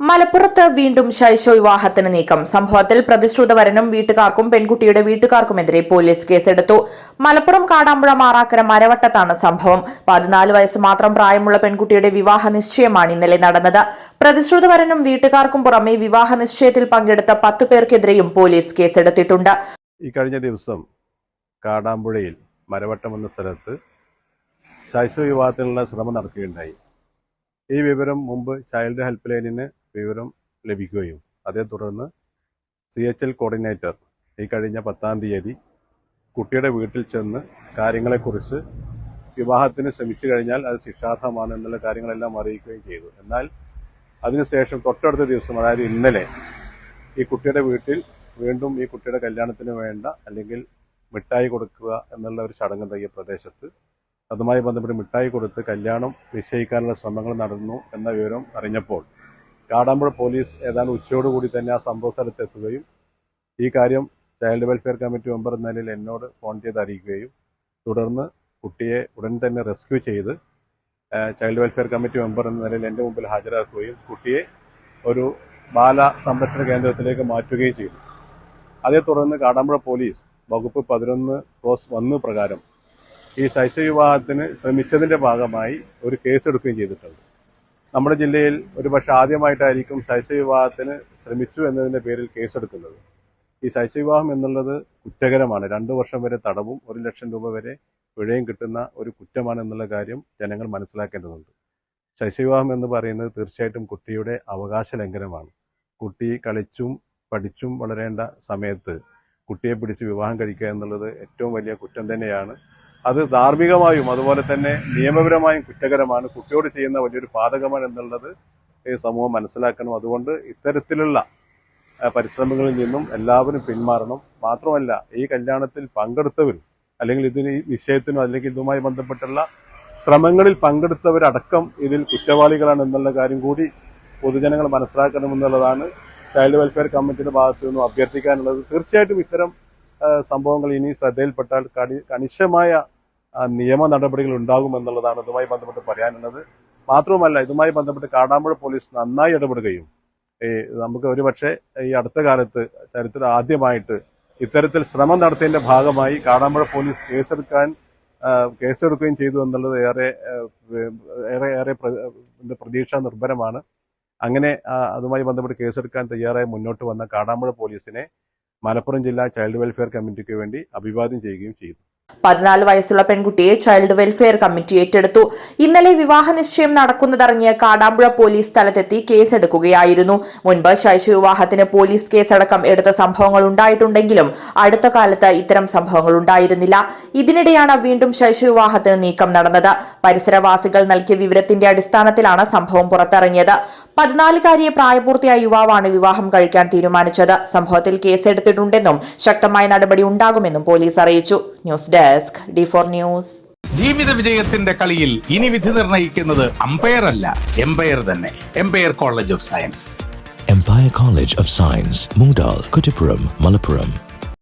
മലപ്പുറത്ത് വീണ്ടും ശൈശവ വിവാഹത്തിന് നീക്കം. സംഭവത്തിൽ പ്രതിശ്രുതവരനും വീട്ടുകാർക്കും പെൺകുട്ടിയുടെ വീട്ടുകാർക്കുമെതിരെ പോലീസ് കേസെടുത്തു. മലപ്പുറം കാടാമ്പുഴ മാറാക്കര മരവട്ടത്താണ് സംഭവം. പതിനാല് വയസ്സ് മാത്രം പ്രായമുള്ള പെൺകുട്ടിയുടെ വിവാഹ നിശ്ചയമാണ് ഇന്നലെ നടന്നത്. പ്രതിശ്രുതവരനും വീട്ടുകാർക്കും പുറമെ വിവാഹ നിശ്ചയത്തിൽ പങ്കെടുത്ത പത്തു പേർക്കെതിരെയും പോലീസ് കേസെടുത്തിട്ടുണ്ട്. ഈ കഴിഞ്ഞ ദിവസം കാടാമ്പുഴയിൽ മരവട്ടം എന്ന സ്ഥലത്ത് ശൈശവ വിവാഹത്തിനുള്ള ശ്രമം നടക്കുകയുണ്ടായി. ഈ വിവരം മുമ്പ് ചൈൽഡ് ഹെൽപ്പ് ലൈനിന് വിവരം ലഭിക്കുകയും അതേ തുടർന്ന് സി എച്ച് എൽ കോർഡിനേറ്റർ ഈ കഴിഞ്ഞ പത്താം തീയതി കുട്ടിയുടെ വീട്ടിൽ ചെന്ന് കാര്യങ്ങളെക്കുറിച്ച് വിവാഹത്തിന് ശ്രമിച്ചു കഴിഞ്ഞാൽ അത് ശിക്ഷാർഹമാണ് എന്നുള്ള കാര്യങ്ങളെല്ലാം അറിയിക്കുകയും ചെയ്തു. എന്നാൽ അതിനുശേഷം തൊട്ടടുത്ത ദിവസം അതായത് ഇന്നലെ ഈ കുട്ടിയുടെ വീട്ടിൽ വീണ്ടും ഈ കുട്ടിയുടെ കല്യാണത്തിന് വേണ്ട അല്ലെങ്കിൽ മിഠായി കൊടുക്കുക എന്നുള്ള ഒരു ചടങ്ങ് ഈ പ്രദേശത്ത്. അതുമായി ബന്ധപ്പെട്ട് മിഠായി കൊടുത്ത് കല്യാണം നിശ്ചയിക്കാനുള്ള ശ്രമങ്ങൾ നടന്നു എന്ന വിവരം അറിഞ്ഞപ്പോൾ കാടാമ്പുഴ പോലീസ് ഏതാണ്ട് ഉച്ചയോടുകൂടി തന്നെ ആ സംഭവ സ്ഥലത്ത് എത്തുകയും ഈ കാര്യം ചൈൽഡ് വെൽഫെയർ കമ്മിറ്റി മെമ്പർ എന്ന നിലയിൽ എന്നോട് ഫോൺ ചെയ്ത് അറിയിക്കുകയും തുടർന്ന് കുട്ടിയെ ഉടൻ തന്നെ റെസ്ക്യൂ ചെയ്ത് ചൈൽഡ് വെൽഫെയർ കമ്മിറ്റി മെമ്പർ എന്ന നിലയിൽ എന്റെ മുമ്പിൽ ഹാജരാക്കുകയും കുട്ടിയെ ഒരു ബാല സംരക്ഷണ കേന്ദ്രത്തിലേക്ക് മാറ്റുകയും ചെയ്തു. അതേ തുടർന്ന് കാടാമ്പുഴ പോലീസ് വകുപ്പ് പതിനൊന്ന് ക്രോസ് വന്ന് പ്രകാരം ഈ ശൈശവിവാഹത്തിന് ശ്രമിച്ചതിന്റെ ഭാഗമായി ഒരു കേസ് എടുക്കുകയും ചെയ്തിട്ടുണ്ട്. നമ്മുടെ ജില്ലയിൽ ഒരുപക്ഷെ ആദ്യമായിട്ടായിരിക്കും ശൈശവ വിവാഹത്തിന് ശ്രമിച്ചു എന്നതിന്റെ പേരിൽ കേസെടുക്കുന്നത്. ഈ ശൈശവ വിവാഹം എന്നുള്ളത് കുറ്റകരമാണ്. രണ്ടു വർഷം വരെ തടവും ഒരു ലക്ഷം രൂപ വരെ പിഴയും കിട്ടുന്ന ഒരു കുറ്റമാണ് എന്നുള്ള കാര്യം ജനങ്ങൾ മനസ്സിലാക്കേണ്ടതുണ്ട്. ശൈശവിവാഹം എന്ന് പറയുന്നത് തീർച്ചയായിട്ടും കുട്ടിയുടെ അവകാശ ലംഘനമാണ്. കുട്ടി കളിച്ചും പഠിച്ചും വളരേണ്ട സമയത്ത് കുട്ടിയെ പിടിച്ച് വിവാഹം കഴിക്കുക എന്നുള്ളത് ഏറ്റവും വലിയ കുറ്റം തന്നെയാണ്. അത് ധാർമ്മികമായും അതുപോലെ തന്നെ നിയമപരമായും കുറ്റകരമാണ്. കുട്ടിയോട് ചെയ്യുന്ന വലിയൊരു പാതകമാണ് എന്നുള്ളത് ഈ സമൂഹം മനസ്സിലാക്കണം. അതുകൊണ്ട് ഇത്തരത്തിലുള്ള പരിശ്രമങ്ങളിൽ നിന്നും എല്ലാവരും പിന്മാറണം. മാത്രമല്ല ഈ കല്യാണത്തിൽ പങ്കെടുത്തവരും അല്ലെങ്കിൽ ഇതിന് ഈ നിശ്ചയത്തിനോ അല്ലെങ്കിൽ ഇതുമായി ബന്ധപ്പെട്ടുള്ള ശ്രമങ്ങളിൽ പങ്കെടുത്തവരടക്കം ഇതിൽ കുറ്റവാളികളാണ് എന്നുള്ള കാര്യം കൂടി പൊതുജനങ്ങൾ മനസ്സിലാക്കണമെന്നുള്ളതാണ് ചൈൽഡ് വെൽഫെയർ കമ്മിറ്റിയുടെ ഭാഗത്തു നിന്നും അഭ്യർത്ഥിക്കാനുള്ളത്. തീർച്ചയായിട്ടും ഇത്തരം സംഭവങ്ങൾ ഇനി ശ്രദ്ധയിൽപ്പെട്ടാൽ കണിശമായ നിയമ നടപടികൾ ഉണ്ടാകുമെന്നുള്ളതാണ് ഇതുമായി ബന്ധപ്പെട്ട് പറയാനുള്ളത്. മാത്രവുമല്ല ഇതുമായി ബന്ധപ്പെട്ട് കാടാമ്പുഴ പോലീസ് നന്നായി ഇടപെടുകയും ഈ നമുക്ക് ഒരുപക്ഷെ ഈ അടുത്ത കാലത്ത് ചരിത്രം ആദ്യമായിട്ട് ഇത്തരത്തിൽ ശ്രമം നടത്തിയതിന്റെ ഭാഗമായി കാടാമ്പുഴ പോലീസ് കേസെടുക്കാൻ കേസെടുക്കുകയും ചെയ്തു എന്നുള്ളത് ഏറെ ഏറെ ഏറെ പ്ര- പ്രതീക്ഷ നിർഭരമാണ്. അങ്ങനെ അതുമായി ബന്ധപ്പെട്ട് കേസെടുക്കാൻ തയ്യാറായി മുന്നോട്ട് വന്ന കാടാമ്പുഴ പോലീസിനെ മലപ്പുറം ജില്ലാ ചൈൽഡ് വെൽഫെയർ കമ്മിറ്റിക്ക് വേണ്ടി അഭിവാദ്യം ചെയ്യുകയും ചെയ്തു. പതിനാല് വയസ്സുള്ള പെൺകുട്ടിയെ ചൈൽഡ് വെൽഫെയർ കമ്മിറ്റി ഏറ്റെടുത്തു. ഇന്നലെ വിവാഹ നിശ്ചയം നടക്കുന്നതറിഞ്ഞ് കാടാമ്പുഴ പോലീസ് സ്ഥലത്തെത്തി കേസെടുക്കുകയായിരുന്നു. മുൻപ് ശൈശു വിവാഹത്തിന് പോലീസ് കേസടക്കം എടുത്ത സംഭവങ്ങൾ ഉണ്ടായിട്ടുണ്ടെങ്കിലും അടുത്ത കാലത്ത് ഇത്തരം സംഭവങ്ങൾ ഉണ്ടായിരുന്നില്ല. ഇതിനിടെയാണ് വീണ്ടും ശൈശു വിവാഹത്തിന് നീക്കം നടന്നത്. പരിസരവാസികൾ നൽകിയ വിവരത്തിന്റെ അടിസ്ഥാനത്തിലാണ് സംഭവം പുറത്തിറങ്ങിയത്. പതിനാലുകാരിയെ പ്രായപൂർത്തിയായ യുവാവാണ് വിവാഹം കഴിക്കാൻ തീരുമാനിച്ചത്. സംഭവത്തിൽ കേസെടുത്തിട്ടുണ്ടെന്നും ശക്തമായ നടപടി ഉണ്ടാകുമെന്നും പോലീസ് അറിയിച്ചു. News desk D four news. ജീവിത വിജയത്തിന്റെ കളിയിൽ ഇനി വിധി നിർണയിക്കുന്നത് അമ്പയർ അല്ല എംപയർ തന്നെ. Empire college of science. Empire college of science Moondal, Kuttipuram, Malappuram.